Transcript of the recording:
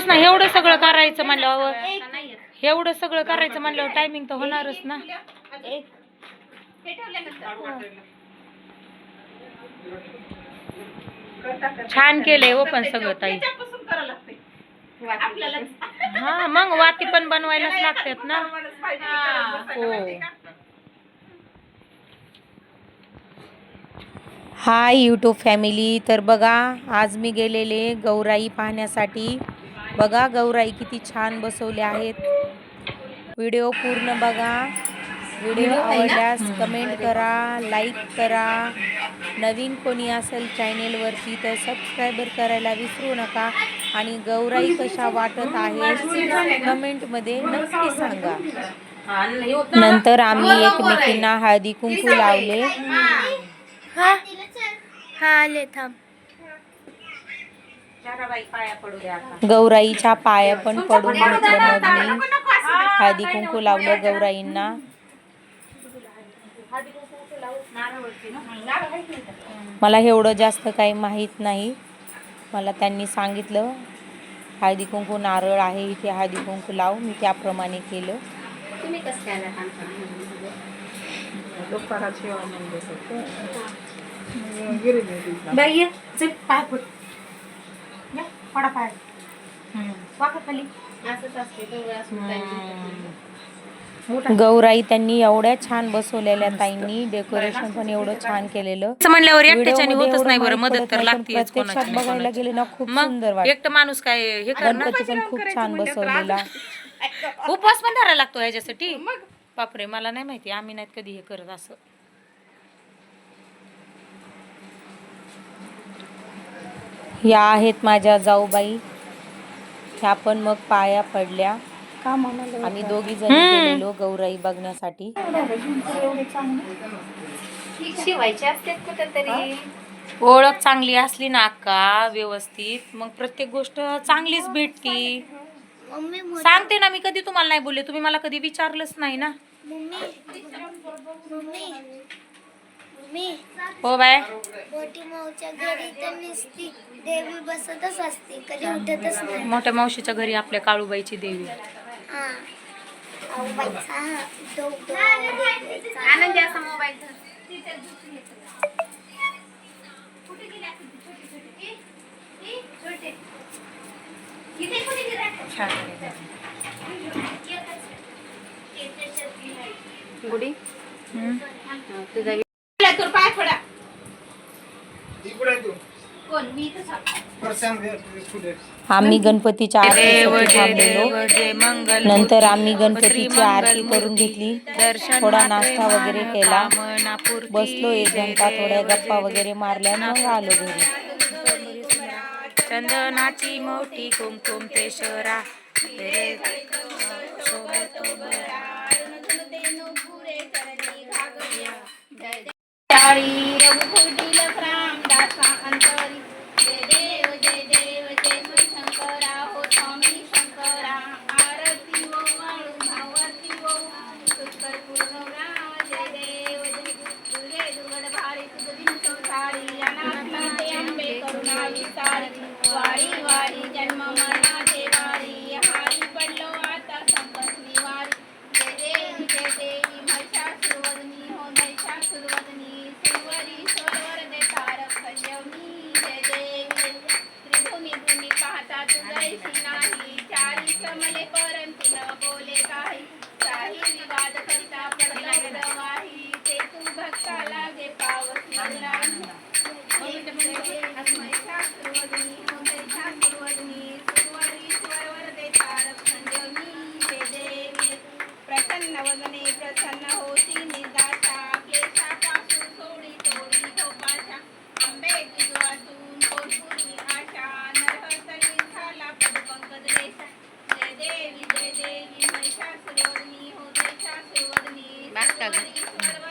होतच नाही एवढं सगळं करायचं म्हणल्यावर. एवढं सगळं करायचं म्हणल्यावर टायमिंग तर होणारच ना. छान केलंय हो पण सगळं ताई. हा मग वाती पण बनवायलाच लागतात ना. हो हाय यूट्यूब फॅमिली तर बघा आज मी गेलेले गौराई पाहण्यासाठी. बघा गौराई किती छान बसवल्या आहेत. व्हिडिओ पूर्ण बघा. व्हिडिओ आवडल्यास कमेंट करा लाईक करा. नवीन कोणी असेल चॅनेलवरती तर सबस्क्रायबर करायला विसरू नका. आणि गौराई कशा वाटत आहे कमेंटमध्ये नक्की सांगा. नंतर आम्ही एकमेकींना हळदी कुंकू लावले. हा हा आले थांब. गौराईच्या पाया पण पडून घेतलं मग मी. हळदी कुंकू लावलं गौराईंना. मला एवढं जास्त काही माहीत नाही. मला त्यांनी सांगितलं हळदी कुंकू नारळ आहे इथे हळदी कुंकू लाव. मी त्याप्रमाणे केलं. तुम्ही कसं काय आला बाई वाका खाली. असंच असते असून गौराई त्यांनी एवढ्या छान बसवलेल्या ताईंनी डेकोरेशन पण एवढं छान केलेलं. म्हणल्यावर एकट्याच्याने होतच नाही बरं, मदत तर लागते प्रत्यक्षात बघायला. गेले ना खूप सुंदर वाटत. एकटं माणूस काय हे करणार? गणपती पण खूप छान बसवलेला. उपवास पण धरायला लागतो ह्याच्यासाठी? बापरे मला नाही माहिती आम्ही नाहीत कधी हे करत असं. या आहेत माझ्या जाऊबाई. ह्या पण मग पाया पडल्या. आम्ही दोघी जण गेलेलो गौराई बघण्यासाठी. शिवायचे ओळख चांगली असली ना अक्का व्यवस्थित. मग प्रत्येक गोष्ट चांगलीच भेटती. सांगते ना मी कधी तुम्हाला नाही बोलले. तुम्ही मला कधी विचारलंच नाही ना. मम्मी हो बाय. मोठी माऊच्या घरी तर नुसती देवी बसतच असते कधी उठतच नाही. मोठ्या मावशीच्या घरी आपल्या काळूबाईची देवी हा. आनंदी असा मोबाईल गुडी? तुझा पाय पडा कोण? मी इथं आम्ही गणपतीच्या आरतीसाठी थांबलेलो. नंतर आम्ही गणपतीची आरती करून घेतली. थोडा नाश्ता वगैरे केला. बसलो एक घंटा थोड्या गप्पा वगैरे मारल्या मग आलो घरी. चंदनाची मोठी कुमकुम केशरा काळी रघुकुटील रामदासा अंतरी. जय देव जय देव जय शंकरा हो स्वामी शंकरा आरती ओ वाळू भावती ओ हो. पूर्ण राम जय देव जय दुरे दुगड भारी तुझ विंचो साडी अनाथ अंबे करुणा विसारी. वारी वारी जन्म मरण नाही. चारी श्रमले परंतु न बोले काही. काही विवाद करिता पडला वाही ते तू भक्ता लागे पावस मला Bác